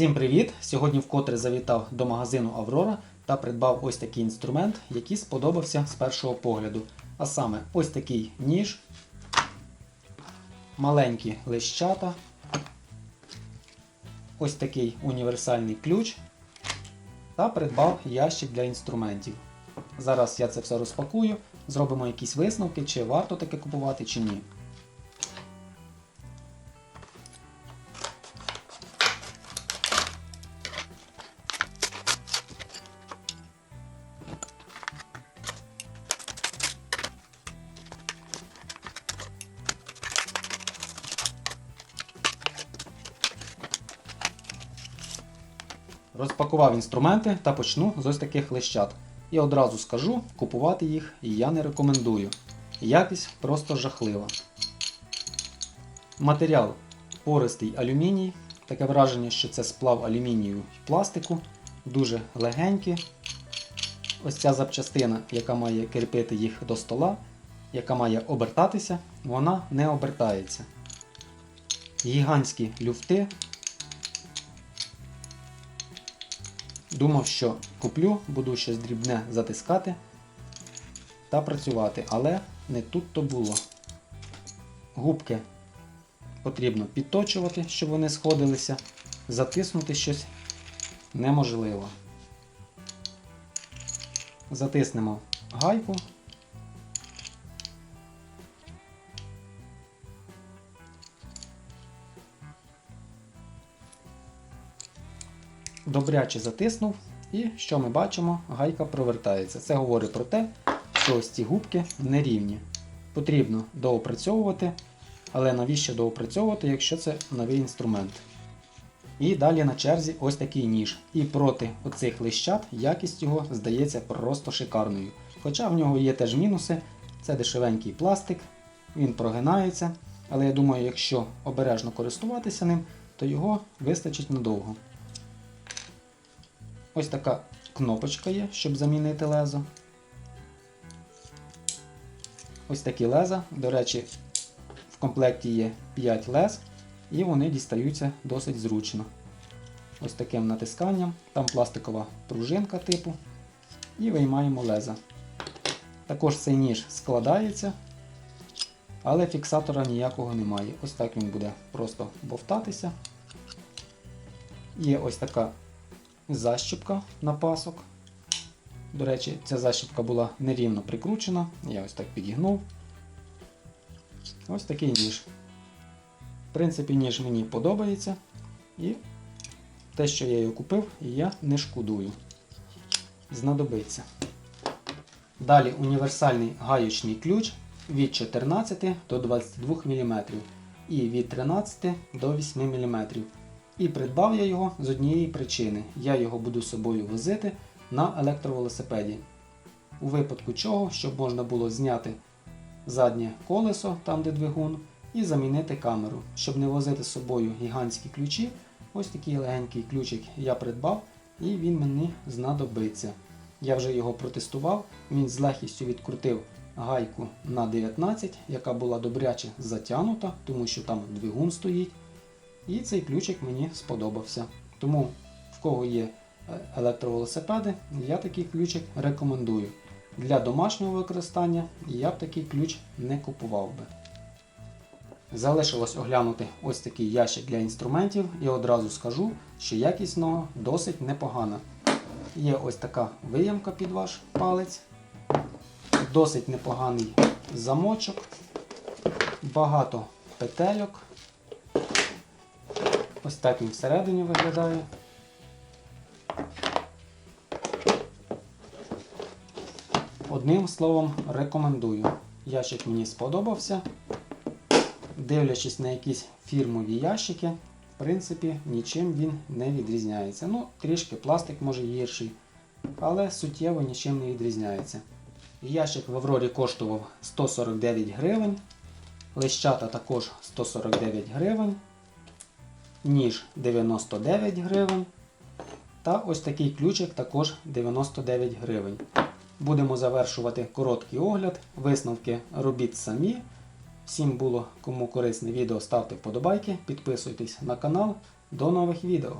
Всім привіт! Сьогодні вкотре завітав до магазину Аврора та придбав ось такий інструмент, який сподобався з першого погляду. А саме ось такий ніж, маленькі лищата, ось такий універсальний ключ та придбав ящик для інструментів. Зараз я це все розпакую, зробимо якісь висновки, чи варто таке купувати, чи ні. Розпакував інструменти та почну з ось таких лищат. І одразу скажу, купувати їх я не рекомендую. Якість просто жахлива. Матеріал пористий алюміній. Таке враження, що це сплав алюмінію і пластику. Дуже легенькі. Ось ця запчастина, яка має кріпити їх до стола, яка має обертатися, вона не обертається. Гігантські люфти Думав, що куплю, буду щось дрібне затискати та працювати, але не тут то було. Губки потрібно підточувати, щоб вони сходилися. Затиснути щось неможливо. Затиснемо гайку. Добряче затиснув, і що ми бачимо, гайка провертається. Це говорить про те, що ось ці губки нерівні. Потрібно доопрацьовувати, але навіщо доопрацьовувати, якщо це новий інструмент. І далі на черзі ось такий ніж. І проти оцих лищат якість його здається просто шикарною. Хоча в нього є теж мінуси, це дешевенький пластик, він прогинається. Але я думаю, якщо обережно користуватися ним, то його вистачить надовго. Ось така кнопочка є, щоб замінити лезо. Ось такі леза. До речі, в комплекті є 5 лез, і вони дістаються досить зручно. Ось таким натисканням. Там пластикова пружинка типу. І виймаємо леза. Також цей ніж складається, але фіксатора ніякого немає. Ось так він буде просто бовтатися. Є ось така защіпка на пасок. До речі, ця защіпка була нерівно прикручена, я ось так підігнув. Ось такий ніж. В принципі, ніж мені подобається. І те, що я його купив, я не шкодую. Знадобиться. Далі універсальний гаючний ключ від 14 до 22 мм і від 13 до 8 мм. І придбав я його з однієї причини. Я його буду з собою возити на електровелосипеді. У випадку чого, щоб можна було зняти заднє колесо, там де двигун, і замінити камеру. Щоб не возити з собою гігантські ключі, ось такий легенький ключик я придбав і він мені знадобиться. Я вже його протестував, він з легкістю відкрутив гайку на 19, яка була добряче затягнута, тому що там двигун стоїть. І цей ключик мені сподобався. Тому, в кого є е, електровелосипеди, я такий ключик рекомендую. Для домашнього використання я б такий ключ не купував би. Залишилось оглянути ось такий ящик для інструментів і одразу скажу, що якість нього досить непогана. Є ось така виямка під ваш палець, досить непоганий замочок, багато петельок. Він всередині виглядає. Одним словом, рекомендую. Ящик мені сподобався. Дивлячись на якісь фірмові ящики, в принципі, нічим він не відрізняється. Ну, трішки пластик може гірший, але суттєво нічим не відрізняється. Ящик в Аврорі коштував 149 гривень. Лещата також 149 гривень ніж 99 гривень. Та ось такий ключик також 99 гривень. Будемо завершувати короткий огляд. Висновки робіть самі. Всім було кому корисне відео, ставте вподобайки, підписуйтесь на канал. До нових відео!